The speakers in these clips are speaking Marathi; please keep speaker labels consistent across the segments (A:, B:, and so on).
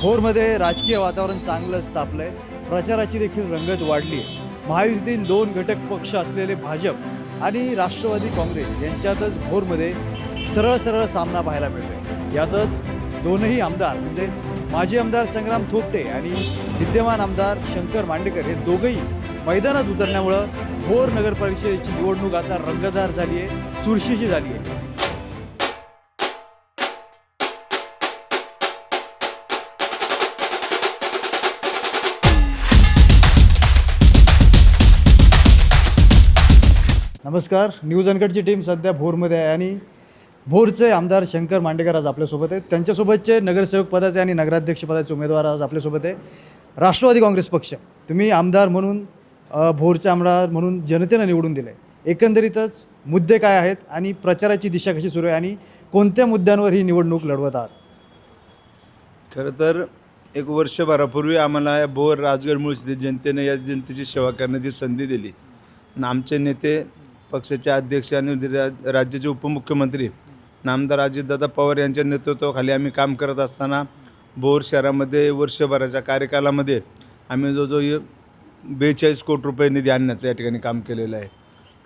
A: भोरमध्ये राजकीय वातावरण चांगलं तापलं आहे प्रचाराची देखील रंगत वाढली आहे महायुतीतील दोन घटक पक्ष असलेले भाजप आणि राष्ट्रवादी काँग्रेस यांच्यातच भोरमध्ये सरळ सरळ सामना पाहायला मिळतोय. यातच दोनही आमदार म्हणजेच माजी आमदार संग्राम थोपटे आणि विद्यमान आमदार शंकर मांडेकर हे दोघंही मैदानात उतरल्यामुळं भोर नगर परिषदेची निवडणूक आता रंगतदार झाली आहे चुरशीची झाली आहे नमस्कार. न्यूज अनकटची टीम सध्या भोरमध्ये आहे आणि भोरचे आमदार शंकर मांडेकर आज आपल्यासोबत आहेत. त्यांच्यासोबतचे नगरसेवक पदाचे आणि नगराध्यक्ष पदाचे उमेदवार आज आपल्यासोबत आहे. राष्ट्रवादी काँग्रेस पक्ष तुम्ही आमदार म्हणून भोरचे आमदार म्हणून जनतेनं निवडून दिलं आहे एकंदरीतच मुद्दे काय आहेत आणि प्रचाराची दिशा कशी सुरू आहे आणि कोणत्या मुद्द्यांवर ही निवडणूक लढवत आहात?
B: खरं तर एक वर्षभरापूर्वी आम्हाला या भोर राजगड मूळ जनतेने या जनतेची सेवा करण्याची संधी दिली. आणि आमचे नेते पक्षाचे अध्यक्ष आणि राज्याचे उपमुख्यमंत्री नामदार अजितदादा पवार यांच्या नेतृत्वाखाली आम्ही काम करत असताना बोर शहरामध्ये वर्षभराच्या कार्यकालामध्ये आम्ही जो जो बेचाळीस कोटी रुपये निधी आणण्याचं या ठिकाणी काम केलेलं आहे.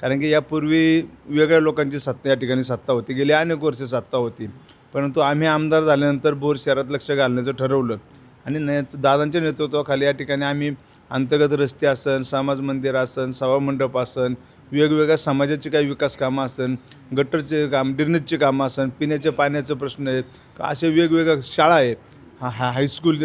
B: कारण की यापूर्वी वेगळ्या लोकांची सत्ता या ठिकाणी सत्ता होती. गेली अनेक वर्ष सत्ता होती. परंतु आम्ही आमदार झाल्यानंतर बोर शहरात लक्ष घालण्याचं ठरवलं. आणि ने दादांच्या नेतृत्वाखाली या ठिकाणी आम्ही अंतर्गत रस्ते असन समाज मंदिर असन सभामंडप असन वेगवेगळ्या समाजाची काही विकास कामं असन गटरचे काम ड्रेनेजचे कामं असन पिण्याच्या पाण्याचं प्रश्न आहे असे वेगवेगळ्या शाळा आहे हा हा हायस्कूल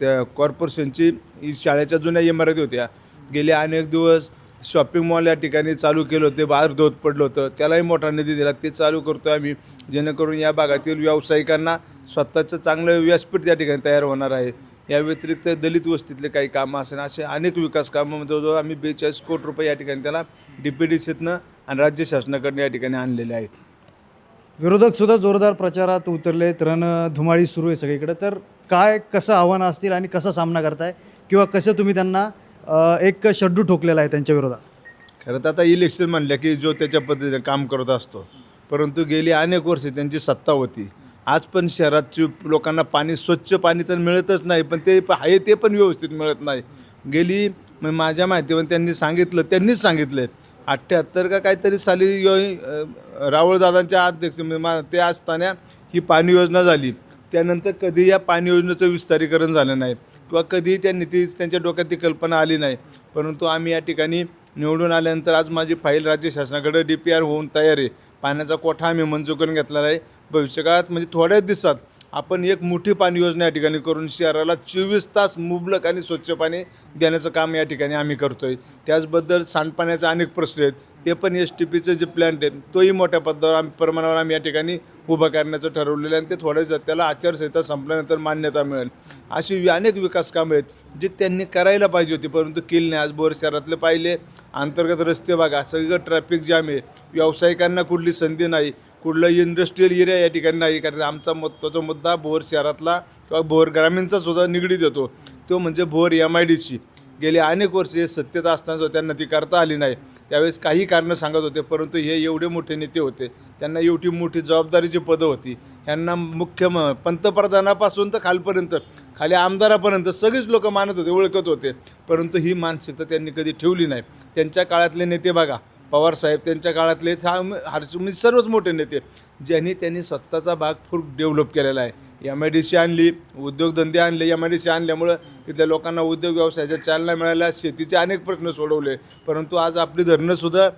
B: त्या कॉर्पोरेशनची ही शाळेच्या जुन्या इमारती होत्या. गेले अनेक दिवस शॉपिंग मॉल या ठिकाणी चालू केलं होते बाहेर धोत पडलं होतं. त्यालाही मोठा निधी दिला. ते चालू करतो आम्ही. जेणेकरून या भागातील व्यावसायिकांना स्वतःचं चांगलं व्यासपीठ त्या ठिकाणी तयार होणार आहे. या व्यतिरिक्त दलित वस्तीतले काही कामं असेल असे अनेक विकास कामं जवळजवळ आम्ही बेचाळीस कोटी रुपये या ठिकाणी त्याला डी पी डी सीतनं आणि राज्य शासनाकडनं या ठिकाणी आणलेले आहेत.
A: विरोधक सुद्धा जोरदार प्रचारात उतरले रण धुमाळी सुरू आहे सगळीकडे. तर काय कसं आव्हानं असतील आणि कसा सामना करताय? किंवा कसं तुम्ही त्यांना एक शड्डू ठोकलेला आहे त्यांच्या विरोधात?
B: खरं तर आता इलेक्शन म्हणलं की जो त्याच्या पद्धतीने काम करत असतो. परंतु गेली अनेक वर्ष त्यांची सत्ता होती. आज पण शहरात लोकांना पाणी स्वच्छ पाणी तर मिळतच नाही पण ते आहे ते पण व्यवस्थित मिळत नाही. गेली मग माझ्या माहितीवर त्यांनी सांगितलं त्यांनीच सांगितलं अठ्ठ्याहत्तर का काहीतरी साली यो अ, राहुलदादांच्या अध्यक्ष म्हणजे मा ते असताना ही पाणी योजना झाली. त्यानंतर कधी या पाणी योजनेचं विस्तारीकरण झालं नाही. किंवा कधीही त्यांनी नीती त्यांच्या डोक्यात ती कल्पना आली नाही. परंतु आम्ही या ठिकाणी निवडून आल्यानंतर आज माझी फाईल राज्य शासनाकडे डी पी आर होऊन तयार आहे. पाण्याचा कोठा आम्ही मंजूर करून घेतलेला आहे. भविष्यकाळात म्हणजे थोड्याच दिवसात आपण एक मोठी पाणी योजना या ठिकाणी करून शहराला चोवीस तास मुबलक आणि स्वच्छ पाणी देण्याचं काम या ठिकाणी आम्ही करतो आहे त्याचबद्दल सांडपाण्याचे अनेक प्रश्न आहेत. ते पण एस टी पीचं जे प्लॅन्ट आहे तोही मोठ्या पद्धतीवर आम्ही प्रमाणावर आम्ही या ठिकाणी उभं करण्याचं ठरवलेलं आहे आणि ते थोड्या त्याला आचारसंहिता संपल्यानंतर मान्यता मिळेल. अशी अनेक विकास कामं आहेत जे त्यांनी करायला पाहिजे होती परंतु केली नाही. आज बोर शहरातले पाहिले अंतर्गत रस्ते बघा सगळीकडे ट्रॅफिक जाम आहे. व्यावसायिकांना कुठली संधी नाही कुठलं इंडस्ट्रीयल एरिया या ठिकाणी नाही कारण आमचा महत्त्वाचा मुद्दा भोर शहरातला किंवा भोर ग्रामीणचा सुद्धा निगडीत येतो. तो म्हणजे Bhor M I D C गेली अनेक वर्षे सत्तेत असताना सुद्धा त्यांना ती करता आली नाही. त्यावेळेस काही कारणं सांगत होते परंतु हे एवढे मोठे नेते होते त्यांना एवढी मोठी जबाबदारीची पदं होती. ह्यांना मुख्य म पंतप्रधानापासून तर खालपर्यंत खाली आमदारापर्यंत सगळीच लोक मानत होते ओळखत होते. परंतु ही मानसिकता त्यांनी कधी ठेवली नाही. त्यांच्या काळातले नेते बघा पवारसाहेब त्यांच्या काळातले हरच मी म्हणजे सर्वच मोठे नेते. ज्यांनी त्यांनी स्वतःचा भाग फूर डेव्हलप केलेला आहे. एम आय डी सी आणली उद्योगधंदे आणले एम आय डी सी आणल्यामुळं तिथल्या लोकांना उद्योग व्यवसायाच्या चालना मिळाल्या शेतीचे अनेक प्रश्न सोडवले. परंतु आज आपली धरणंसुद्धा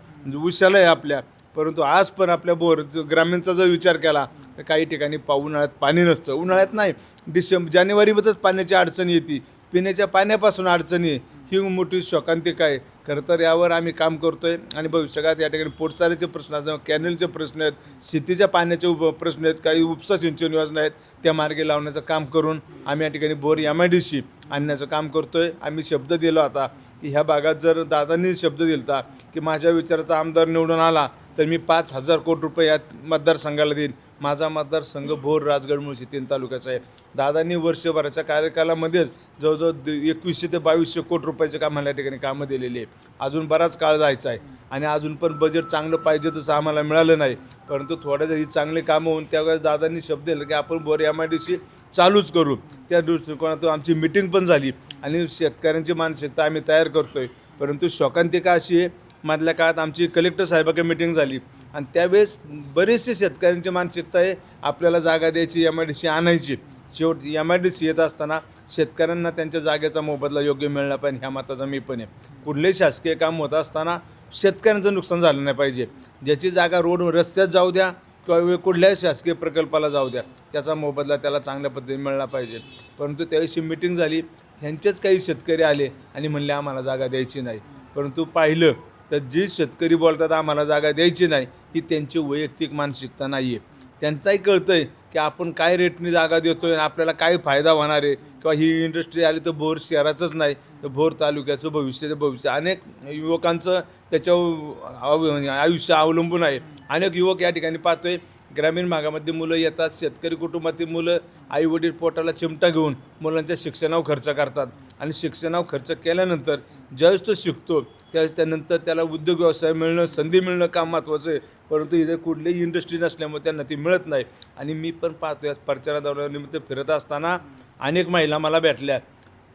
B: उशाला आहे आपल्या. परंतु आज पण आपल्या बोर ग्रामीणचा जर विचार केला तर काही ठिकाणी पा उन्हाळ्यात पाणी नसतं. उन्हाळ्यात नाही डिसेंब जानेवारीमध्येच पाण्याची अडचण येते. पिण्याच्या पाण्यापासून अडचणी ही मोठी शोकांतिका आहे. खरं तर यावर आम्ही काम करतो आहे आणि भविष्यकाळात या ठिकाणी पोटचाऱ्याचे प्रश्न असतात कॅनलचे प्रश्न आहेत शेतीच्या पाण्याचे उप प्रश्न आहेत काही उपसा सिंचन योजना आहेत त्या मार्गे लावण्याचं काम करून आम्ही या ठिकाणी Bhor M I D C आणण्याचं काम करतो आहे आम्ही शब्द दिला होता की ह्या भागात जर दादांनी शब्द दिलता की माझ्या विचाराचा आमदार निवडून आला तर मी पाच हजार कोटी रुपये यात मतदारसंघाला देईन. माझा मतदारसंघ भोर राजगड मुळशी तीन तालुक्याचा आहे. दादांनी वर्षभराच्या कार्यकालामध्येच जवळजवळ द- एकवीसशे ते बावीसशे कोटी रुपयाचे काम या ठिकाणी कामं दिलेली आहे अजून बराच काळ जायचा आहे आणि अजून पण बजेट चांगलं पाहिजे तसं आम्हाला मिळालं नाही. परंतु थोड्या ही चांगली कामं होऊन त्यावेळेस दादांनी शब्द दिला की आपण Bhor M I D C चालूच करू. त्या दृष्टिकोनातून आमची मिटिंग पण झाली आणि शेतकऱ्यांची मानसिकता आम्ही तयार करतोय. परंतु शोकांतिका अशी आहे मधल्या काळात आमची कलेक्टर साहेबाकडे मिटिंग झाली. आणि त्यावेळेस बरेचसे शेतकऱ्यांची मानसिकता आहे आपल्याला जागा द्यायची एम आय डी सी आणायची. शेवट एम आय डी सी येत असताना शेतकऱ्यांना त्यांच्या जागेचा मोबदला योग्य मिळला पाहिजे ह्या मताचा मी पण आहे. कुठलेही शासकीय काम होत असताना शेतकऱ्यांचं नुकसान झालं नाही पाहिजे. ज्याची जागा रोड रस्त्यात जाऊ द्या किंवा कुठल्याही शासकीय प्रकल्पाला जाऊ द्या त्याचा मोबदला त्याला चांगल्या पद्धतीने मिळला पाहिजे. परंतु त्याविषयी मिटिंग झाली ह्यांचेच काही शेतकरी आले आणि म्हणले आम्हाला जागा द्यायची नाही. परंतु पाहिलं तर जी शेतकरी बोलतात आम्हाला जागा द्यायची नाही ही त्यांची वैयक्तिक मानसिकता नाही आहे त्यांचाही कळतं आहे की आपण काय रेटने जागा देतो आहे आपल्याला काय फायदा होणार आहे किंवा ही इंडस्ट्री आली तर भोर शहराचंच नाही तर भोर तालुक्याचं भविष्याचं भविष्य. अनेक युवकांचं त्याच्या म्हणजे आयुष्य अवलंबून आहे. अनेक युवक या ठिकाणी पाहतोय ग्रामीण भागामध्ये मुलं येतात शेतकरी कुटुंबातील मुलं आईवडील पोटाला चिमटा घेऊन मुलांच्या शिक्षणावर खर्च करतात. आणि शिक्षणावर खर्च केल्यानंतर ज्यावेळेस तो शिकतो त्यावेळेस त्यानंतर त्याला उद्योग व्यवसाय मिळणं संधी मिळणं काम महत्त्वाचं आहे. परंतु इथे कुठलीही इंडस्ट्री नसल्यामुळे त्यांना ती मिळत नाही. आणि मी पण पाहतो या प्रचारा दौऱ्यानिमित्त फिरत असताना अनेक महिला मला भेटल्या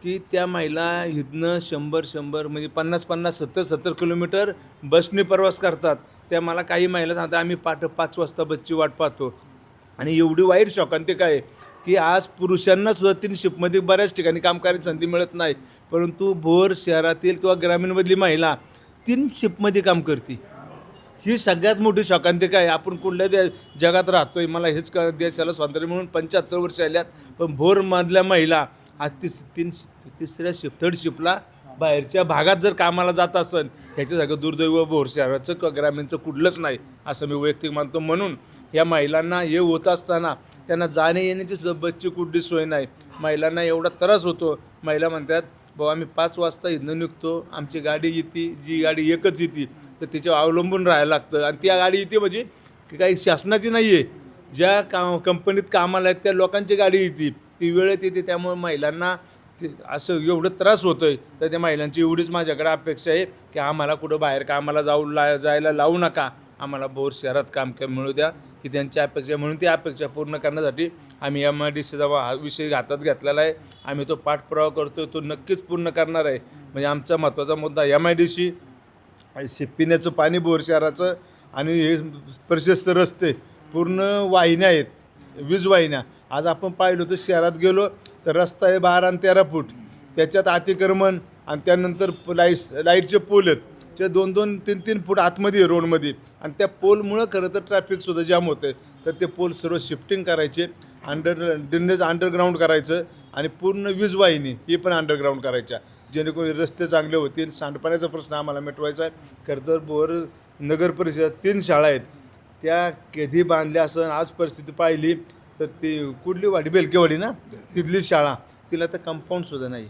B: की त्या महिला इथनं शंभर शंभर म्हणजे पन्नास पन्नास सत्तर सत्तर किलोमीटर बसने प्रवास करतात. त्या मला काही महिला सांगतात आम्ही पाठ पाच वाजता बच्ची वाट पाहतो. आणि एवढी वाईट शॉकांती आहे की आज पुरुषांना सुद्धा तीन शिपमध्ये बऱ्याच ठिकाणी काम करायची संधी मिळत नाही. परंतु भोर शहरातील किंवा ग्रामीणमधली महिला तीन शिपमध्ये काम करते. ही सगळ्यात मोठी शोकांतिका आहे आपण कुठल्या दे जगात राहतो आहे मला हेच क देशाला स्वातंत्र्य म्हणून पंच्याहत्तर वर्ष आल्यात. पण भोरमधल्या महिला आज तिस तीन तिसऱ्या शिप थर्ड शिपला बाहेरच्या भागात जर कामाला जात असेल ह्याच्यासारखं दुर्दैव भोर शहराचं ग्रामीणचं कुठलंच नाही असं मी वैयक्तिक मानतो. म्हणून या महिलांना हे होत असताना त्यांना जाणे येण्याची सुद्धा बसची कुठली सोय नाही. महिलांना एवढा त्रास होतो. महिला म्हणतात बाबा आम्ही पाच वाजता इथनं निघतो. आमची गाडी येते जी गाडी एकच येते तर त्याच्यावर अवलंबून राहायला लागतं. आणि ती गाडी येते म्हणजे की काही शासनाची नाही आहे ज्या का कंपनीत कामाला आहेत त्या लोकांची गाडी येते ती वेळेत येते त्यामुळे महिलांना ते असं एवढं त्रास होतो आहे तर त्या महिलांची एवढीच माझ्याकडे अपेक्षा आहे की आम्हाला कुठं बाहेर कामाला जाऊ ला जायला लावू नका. आम्हाला भोर शहरात काम क- मिळू द्या. ही त्यांची अपेक्षा म्हणून ती अपेक्षा पूर्ण करण्यासाठी आम्ही एम आय डी सीचा हा विषय हातात घेतलेला आहे. आम्ही तो पाठपुरावा करतो तो नक्कीच पूर्ण करणार आहे. म्हणजे आमचा महत्त्वाचा मुद्दा एम आय डी सी पिण्याचं पाणी भोर शहराचं आणि हे प्रशस्त रस्ते पूर्ण वाहिन्या आहेत वीज वाहिन्या. आज आपण पाहिलो तर शहरात गेलो तर रस्ता आहे बारा आणि तेरा फूट. त्याच्यात अतिक्रमण आणि त्यानंतर लाईट्स लाईटचे पोल आहेत. ते दोन दोन तीन तीन फूट आतमध्ये आहे रोडमध्ये. आणि त्या पोलमुळं खरं तर ट्रॅफिकसुद्धा जाम होतं तर ते पोल सर्व शिफ्टिंग करायचे. अंडर ड्रेनेज अंडरग्राऊंड करायचं. आणि पूर्ण वीज वाहिनी ही पण अंडरग्राऊंड करायच्या. जेणेकरून रस्ते चांगले होतील. सांडपाण्याचा प्रश्न आम्हाला मिटवायचा आहे. खरं तर बोर नगर परिषद तीन शाळा आहेत. त्या कधी बांधल्या असं आज परिस्थिती पाहिली. तर ती कुठली वाडी बेलकेवाडी ना? तिथली शाळा. तिला तर कंपाऊंडसुद्धा नाही.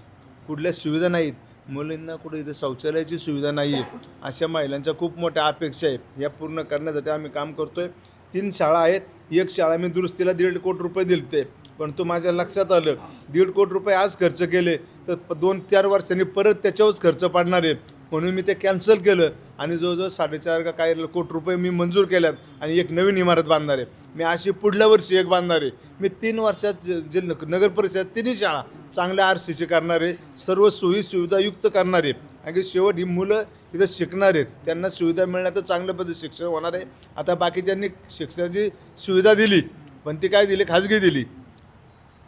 B: कुठल्या सुविधा नाहीत. मुलींना कुठे इथं शौचालयाची सुविधा नाही आहे अशा महिलांच्या खूप मोठ्या अपेक्षा आहे या पूर्ण करण्यासाठी आम्ही काम करतो आहे तीन शाळा आहेत. एक शाळा मी दुरुस्तीला दीड कोटी रुपये दिलते. पण तो माझ्या लक्षात आलं. दीड कोटी रुपये आज खर्च केले. तर दोन चार वर्षांनी परत त्याच्यावरच खर्च पाडणार आहे. म्हणून मी ते कॅन्सल केलं. आणि जवळजवळ साडेचार का काही कोटी रुपये मी मंजूर केल्यात आणि एक नवीन इमारत बांधणार आहे. मी अशी पुढल्या वर्षी एक बांधणार आहे. मी तीन वर्षात जे जे नगर परिषद तिन्ही शाळा चांगल्या आर सी सी करणार आहे. सर्व सोयी सुविधायुक्त करणार आहे. आणि शेवट ही मुलं इथं शिकणार आहेत. त्यांना सुविधा मिळण्यात तर चांगल्या पद्धती शिक्षण होणार आहे. आता बाकीच्यांनी शिक्षणाची सुविधा दिली पण ती काय दिली? खाजगी दिली.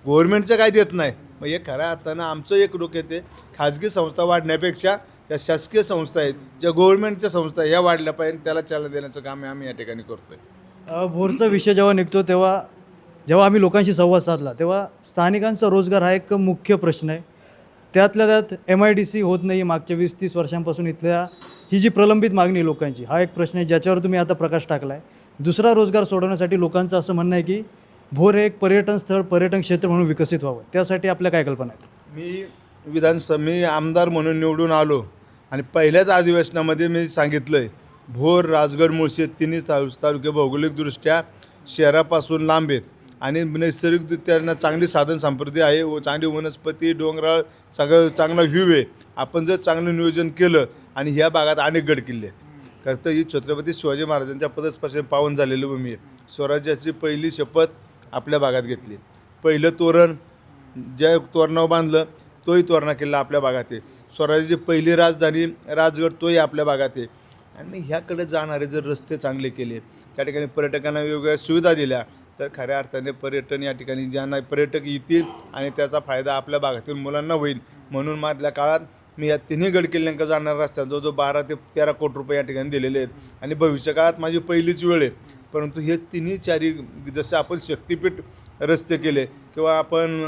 B: गव्हर्मेंटचं काय देत नाही. मग हे खऱ्या अर्थानं आमचं एक डोक्यात येते. खाजगी संस्था वाढण्यापेक्षा या शासकीय संस्था आहेत ज्या गव्हर्नमेंटच्या संस्था ह्या वाढल्या पाहिजे त्याला चालना देण्याचं काम आम्ही या ठिकाणी करतोय.
A: अ, भोरचा विषय जेव्हा निघतो तेव्हा जेव्हा आम्ही लोकांशी संवाद साधला तेव्हा स्थानिकांचा रोजगार हा एक मुख्य प्रश्न आहे. त्यातल्या त्यात एम आय डी सी होत नाही मागच्या वीस तीस वर्षांपासून इथल्या ही जी प्रलंबित मागणी आहे लोकांची हा एक प्रश्न आहे ज्याच्यावर तुम्ही आता प्रकाश टाकला आहे दुसरा रोजगार सोडवण्यासाठी लोकांचं असं म्हणणं आहे की भोर हे एक पर्यटन स्थळ पर्यटन क्षेत्र म्हणून विकसित व्हावं. त्यासाठी आपल्या काय कल्पना आहेत?
B: मी विधानसभा मी आमदार म्हणून निवडून आलो. आणि पहिल्याच अधिवेशनामध्ये मी सांगितलं आहे भोर राजगड मुळशी तिन्ही तालु तालुके भौगोलिकदृष्ट्या शहरापासून लांब आहेत. आणि नैसर्गिक त्यांना चांगली साधन संपत्ती आहे व चांगली वनस्पती डोंगराळ चांगलं चांगला व्ह्यू आहे. आपण जर चांगलं नियोजन केलं आणि ह्या भागात अनेक गड किल्ले आहेत. खरं तर ही छत्रपती शिवाजी महाराजांच्या पदस्पासून पावन झालेली भूमी आहे. स्वराज्याची पहिली शपथ आपल्या भागात घेतली. पहिलं तोरण ज्या तोरणावर बांधलं तोही तोरणा किल्ला आपल्या भागात आहे. स्वराज्याची पहिली राजधानी राजगड तोही आपल्या भागात आहे. आणि ह्याकडे जाणारे जर रस्ते चांगले केले त्या ठिकाणी पर्यटकांना वेगवेगळ्या सुविधा दिल्या तर खऱ्या अर्थाने पर्यटन या ठिकाणी ज्यांना पर्यटक येतील आणि त्याचा फायदा आपल्या भागातील मुलांना होईल. म्हणून मधल्या काळात मी या तिन्ही गड जाणारा जाणाऱ्या जो जो बारा ते तेरा कोटी रुपये या ठिकाणी दिलेले आहेत. आणि भविष्यकाळात माझी पहिलीच वेळ आहे. परंतु हे तिन्ही चारी जसे आपण शक्तिपीठ रस्ते केले किंवा आपण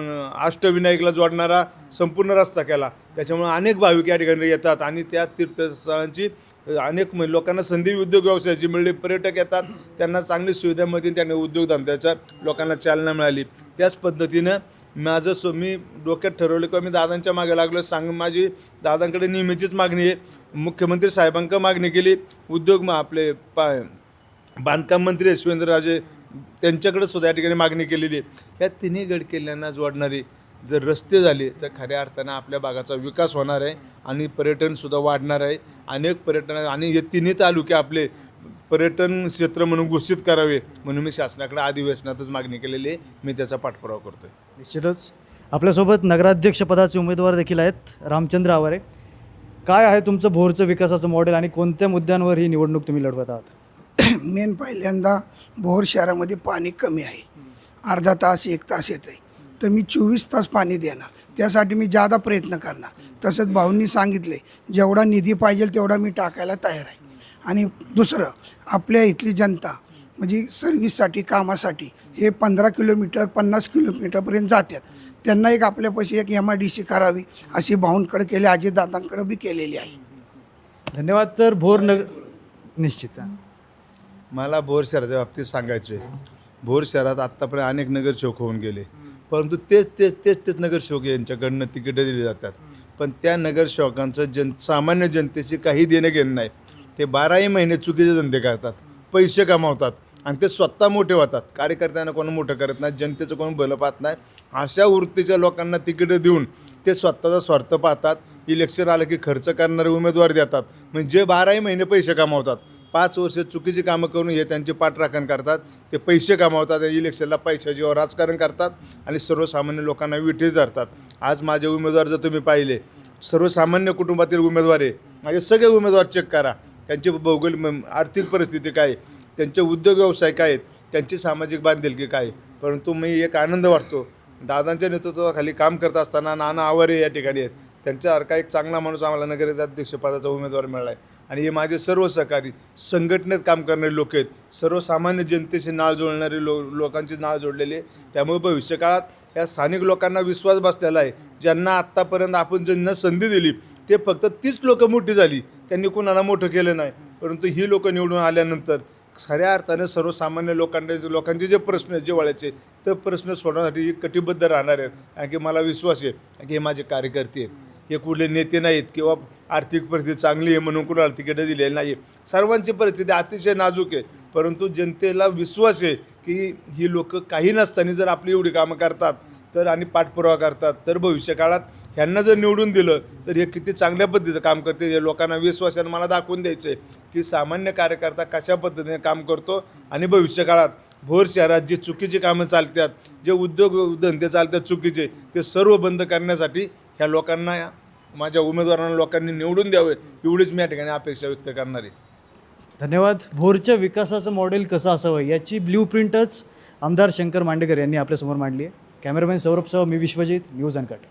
B: अष्टविनायकला जोडणारा संपूर्ण रस्ता केला. त्याच्यामुळे अनेक भाविक या ठिकाणी येतात आणि त्या तीर्थस्थळांची अनेक म्हणजे लोकांना संधी उद्योग व्यवसायाची मिळली पर्यटक येतात त्यांना चांगली सुविधा मिळतील त्यांना उद्योगधंद्याच्या लोकांना चालना मिळाली. त्याच पद्धतीनं माझं सो मी डोक्यात ठरवलं किंवा मी दादांच्या मागे लागलो सांग माझी दादांकडे नेहमीचीच मागणी आहे. मुख्यमंत्री साहेबांक मागणी केली उद्योग मग आपले पा बांधकाम मंत्री यशवेंद्रराजे त्यांच्याकडे सुद्धा या ठिकाणी मागणी केलेली आहे. या तिन्ही गड किल्ल्यांना जोडणारी जर रस्ते झाले तर खऱ्या अर्थानं आपल्या भागाचा विकास होणार आहे आणि पर्यटनसुद्धा वाढणार आहे. अनेक पर्यटन आणि हे तिन्ही तालुके आपले पर्यटन क्षेत्र म्हणून घोषित करावे म्हणून मी शासनाकडे अधिवेशनातच मागणी केलेली आहे. मी त्याचा पाठपुरावा करतो आहे
A: निश्चितच. आपल्यासोबत नगराध्यक्ष पदाचे उमेदवार देखील आहेत रामचंद्र आवारे. काय आहे तुमचं भोरचं विकासाचं मॉडेल आणि कोणत्या मुद्द्यांवर ही निवडणूक तुम्ही लढवत आहात?
C: मेन पहिल्यांदा भोर शहरामध्ये पाणी कमी आहे. अर्धा तास एक तास येत आहे तर मी चोवीस तास पाणी देणार. त्यासाठी मी जादा प्रयत्न करणार. तसंच भाऊंनी सांगितले जेवढा निधी पाहिजे तेवढा मी टाकायला तयार आहे. आणि दुसरं आपल्या इथली जनता म्हणजे सर्व्हिससाठी कामासाठी हे पंधरा किलोमीटर पन्नास किलोमीटरपर्यंत जातात त्यांना एक आपल्यापाशी एक एम आय डी सी करावी अशी भाऊंकडे केली अजितदादांकडे बी केलेली आहे.
A: धन्यवाद तर भोर नग निश्चित.
B: मला भोर शहराच्या बाबतीत सांगायचे भोर शहरात आत्तापर्यंत अनेक नगरसेवक होऊन गेले. परंतु तेच तेच तेच तेच नगरसेवक यांच्याकडनं तिकीटं दिली जातात. पण त्या नगरसेवकांचं जन सामान्य जनतेशी काही देणं घेणं नाही. ते बाराही महिने चुकीचे धंदे करतात. पैसे कमावतात आणि ते स्वतः मोठे होतात. कार्यकर्त्यांना कोण मोठं करत नाही जनतेचं कोण भलं पाहत नाही. अशा वृत्तीच्या लोकांना तिकीटं देऊन ते स्वतःचा स्वार्थ पाहतात. इलेक्शन आलं की खर्च करणारे उमेदवार देतात. म्हणजे जे बाराही महिने पैसे कमावतात. पाच वर्ष चुकीची कामं करून हे त्यांचे पाठराखण करतात. ते पैसे कमावतात इलेक्शनला पैशाजीवर राजकारण करतात आणि सर्वसामान्य लोकांना विठीस धरतात. आज माझे उमेदवार जर तुम्ही पाहिले सर्वसामान्य कुटुंबातील उमेदवार आहे. माझे सगळे उमेदवार चेक करा. त्यांची भौगोलिक म- आर्थिक परिस्थिती काय त्यांचे उद्योग व्यवसाय काय आहेत? त्यांची सामाजिक बांधिलकी काय परंतु मी एक आनंद वाटतो. दादांच्या नेतृत्वाखाली काम करत असताना नाना आवारे या ठिकाणी आहेत. त्यांच्यासारखा एक चांगला माणूस आम्हाला नगराध्यक्षपदाचा उमेदवार मिळाला आहे आणि हे माझे सर्व सहकारी संघटनेत काम करणारे लोक आहेत. सर्वसामान्य जनतेशी नाळ जोडणारे लो लोकांचे नाळ जोडलेले आहे त्यामुळे भविष्यकाळात या स्थानिक लोकांना विश्वास बसलेला आहे. ज्यांना आत्तापर्यंत आपण ज्यांना संधी दिली ते फक्त तीच लोकं मोठी झाली. त्यांनी कुणाला मोठं केलं नाही. परंतु ही लोकं निवडून आल्यानंतर खऱ्या अर्थाने सर्वसामान्य लोकांना लोकांचे जे प्रश्न आहेत जे वळायचे ते प्रश्न सोडवण्यासाठी कटिबद्ध राहणार आहेत. कारण की मला विश्वास आहे. की हे माझे कार्यकर्ते आहेत. हे कुठले नेते नाहीत किंवा आर्थिक परिस्थिती चांगली आहे म्हणून कुणाला तिकीटं दिलेली नाही सर्वांची परिस्थिती अतिशय नाजूक आहे. परंतु जनतेला विश्वास आहे की ही लोक काही नसताना जर आपली एवढी कामं करतात तर आणि पाठपुरावा करतात तर भविष्यकाळात ह्यांना जर निवडून दिलं तर हे किती चांगल्या पद्धतीचं काम करते हे लोकांना विश्वासानं मला दाखवून द्यायचं आहे की सामान्य कार्यकर्ता कशा पद्धतीने काम करतो आणि भविष्यकाळात भोर शहरात जी चुकीची कामं चालतात जे उद्योग धंदे चालतात चुकीचे ते सर्व बंद करण्यासाठी ह्या लोकांना माझ्या उमेदवारांना लोकांनी निवडून द्यावे एवढीच मी या ठिकाणी अपेक्षा व्यक्त करणार आहे.
A: धन्यवाद. भोरच्या विकासाचं मॉडेल कसं असावं याची ब्ल्यू प्रिंटच आमदार शंकर मांडेकर यांनी आपल्यासमोर मांडली आहे. कॅमेरामॅन सौरभसह मी विश्वजित न्यूज अनकट